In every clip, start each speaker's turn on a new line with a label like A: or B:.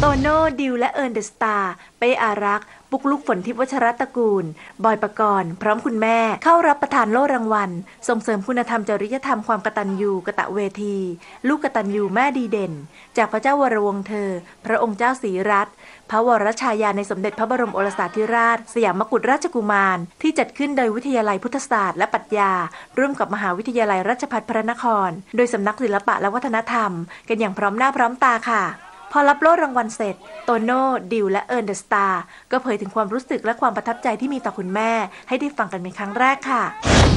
A: โตโน่ดิวและเอิร์นเดอะสตาร์เป้อารักษ์ปุกลุกฝนทิพย์วัชรตระกูล บอยปกรณ์ พร้อมคุณแม่เข้ารับประทานโล่รางวัล ส่งเสริมคุณธรรมจริยธรรมความกตัญญูกะตะเวที ลูกกตัญญูแม่ดีเด่น จากพระเจ้าวรวงเธอ พระองค์เจ้าศรีรัตน์พระวรชายาในสมเด็จพระบรมโอรสาธิราช สยามกุฎราชกุมาร ที่จัดขึ้นโดยวิทยาลัยพุทธศาสตร์และปรัชญา ร่วมกับมหาวิทยาลัยราชภัฏพระนคร โดยสำนักศิลปะและวัฒนธรรม กันอย่างพร้อมหน้าพร้อมตาค่ะ พอรับโล่รางวัลเสร็จ โตโน่ ดิวและเอิร์นเดอะสตาร์ก็เผยถึงความรู้สึกและความประทับใจที่มีต่อคุณแม่ ให้ได้ฟังกันเป็นครั้งแรกค่ะ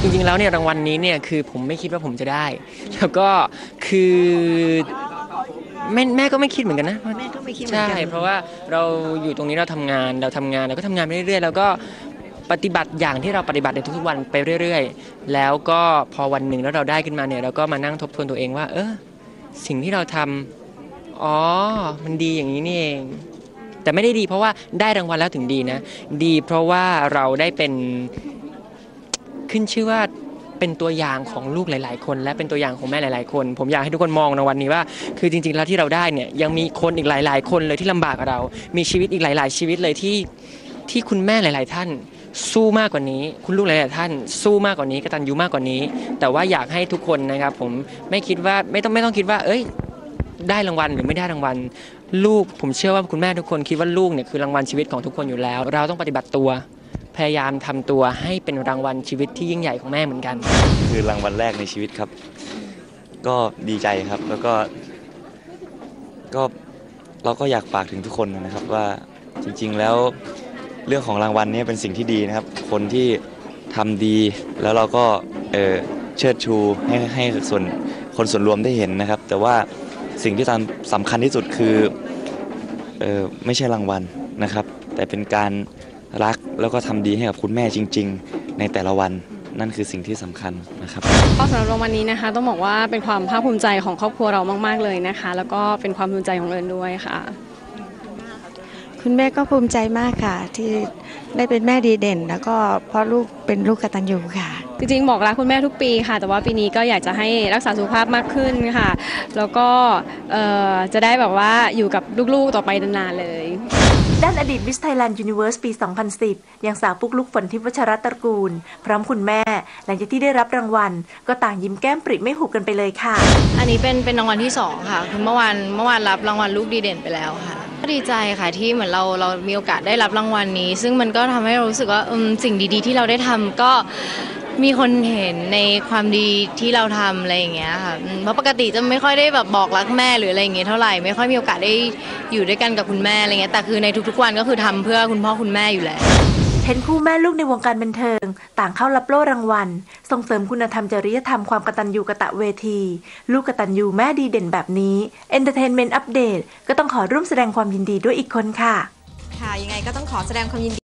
B: จริงๆแล้วเนี่ยรางวัลนี้เนี่ยคือผมไม่คิดว่าผมจะได้ แล้วก็คือแม่แม่ก็ไม่คิดเหมือนกันนะ
C: แม่ก็ไม่คิดเหมือน
B: ใช่
C: กัน
B: เพราะว่าเราอยู่ตรงนี้เราทำงานเราทำงานเราก็ทำงานไปเรื่อยๆแล้วก็ปฏิบัติอย่างที่เราปฏิบัติในทุกๆวันไปเรื่อย ๆ แล้วก็พอวันหนึ่งแล้วเราได้ขึ้นมาเนี่ยเราก็มานั่งทบทวนตัวเองว่า เออสิ่งที่เราทำ อ๋อ มันดีอย่างนี้นี่เอง แต่ไม่ได้ดีเพราะว่าได้รางวัลแล้วถึงดีนะ ดีเพราะว่าเราได้เป็นขึ้นชื่อว่าเป็นตัวอย่างของลูกหลาย ๆ คน และเป็นตัวอย่างของแม่หลาย ๆ คน ผมอยากให้ทุกคนมองในวันนี้ว่า คือจริง ๆ แล้วที่เราได้เนี่ยยังมีคนอีกหลาย ๆ คนเลยที่ลำบากกับเรา มีชีวิตอีกหลาย ๆ ชีวิตเลยที่ที่คุณแม่หลาย ๆ ท่าน สู้มากกว่านี้ คุณลูกหลาย ๆ ท่าน สู้มากกว่านี้กตัญญูมากกว่านี้ แต่ว่าอยากให้ทุกคนนะครับ ผมไม่คิดว่าไม่ต้องไม่ต้องคิดว่า เอ้ย ได้รางวัลหรือไม่ได้รางวัล ลูกผมเชื่อว่าคุณแม่ทุกคนคิดว่าลูกเนี่ยคือรางวัลชีวิตของทุกคนอยู่แล้ว เราต้องปฏิบัติตัว พยายามทำตัวให้เป็นรางวัลชีวิตที่ยิ่งใหญ่ของแม่เหมือนกัน
D: คือรางวัลแรกในชีวิตครับ ก็ดีใจครับแล้วก็ก็เราก็อยากฝากถึงทุกคนนะครับว่าจริง ๆ แล้วเรื่องของรางวัลเนี้เป็นสิ่งที่ดีนะครับ คนที่ทำดีแล้วเราก็เออเชิดชูให้ให้ส่วนคนส่วนรวมได้เห็นนะครับ แต่ว่า สิ่งที่สำคัญที่สุดคือเออไม่ใช่รางวัลนะครับ แต่เป็นการรักแล้วก็ทำดีให้กับคุณแม่จริง ๆ ในแต่ละวันนั่นคือสิ่งที่สำคัญนะครับ
E: ก็สำหรับรางวัลนี้นะคะ ต้องบอกว่าเป็นความภาคภูมิใจของครอบครัวเรามาก ๆเลยนะคะ แล้วก็เป็นความภูมิใจของเอิญด้วยค่ะ
C: คุณแม่ก็ภูมิใจมากค่ะ ที่ได้เป็นแม่ดีเด่น แล้วก็เพราะลูกเป็นลูกกตัญญูค่ะ
E: จริงๆบอกรักคุณแม่ทุกปีค่ะ แต่ว่าปีนี้ก็อยากจะให้รักษาสุขภาพมากขึ้นค่ะ แล้วก็เอ่อจะได้แบบว่าอยู่กับลูกๆต่อไปนานๆเลย
A: ด้านอดีต Miss Thailand Universe ปี 2010 ยังสาวปุกลุกฝนทิพย์วัชรตระกูล พร้อมคุณแม่ หลังจากที่ได้รับรางวัล ก็ต่างยิ้มแก้มปริไม่หุบกันไปเลยค่ะ
F: อันนี้เป็นเป็นรางวัลที่สองค่ะคือเมื่อวานเมื่อวานรับรางวัลลูกดีเด่นไปแล้วค่ะก็ดีใจค่ะที่เหมือนเราเรามีโอกาสได้รับรางวัลนี้ ซึ่งมันก็ทำให้เรารู้สึกว่าอืมสิ่งดีๆ ที่เราได้ทำก็ มีคนเห็นในความดีที่เราทำอะไรอย่างเงี้ยค่ะอืมเพราะปกติจะไม่ค่อยได้แบบบอกรักแม่หรืออะไรอย่างเงี้ยเท่าไหร่ไม่ค่อยมีโอกาสได้อยู่ด้วยกันกับคุณแม่อะไรเงี้ยแต่คือในทุกๆวันก็คือทำเพื่อคุณพ่อคุณแม่อยู่แล้ว
A: เห็นคู่แม่ลูกในวงการบันเทิง ต่างเข้ารับโล่รางวัล ส่งเสริมคุณธรรมจริยธรรมความกตัญญูกะตะเวที ลูกกตัญญูแม่ดีเด่นแบบนี้ Entertainment Update ก็ต้องขอร่วมแสดงความยินดีด้วยอีกคนค่ะ
G: ค่ะยังไงก็ต้องขอแสดงความยินดี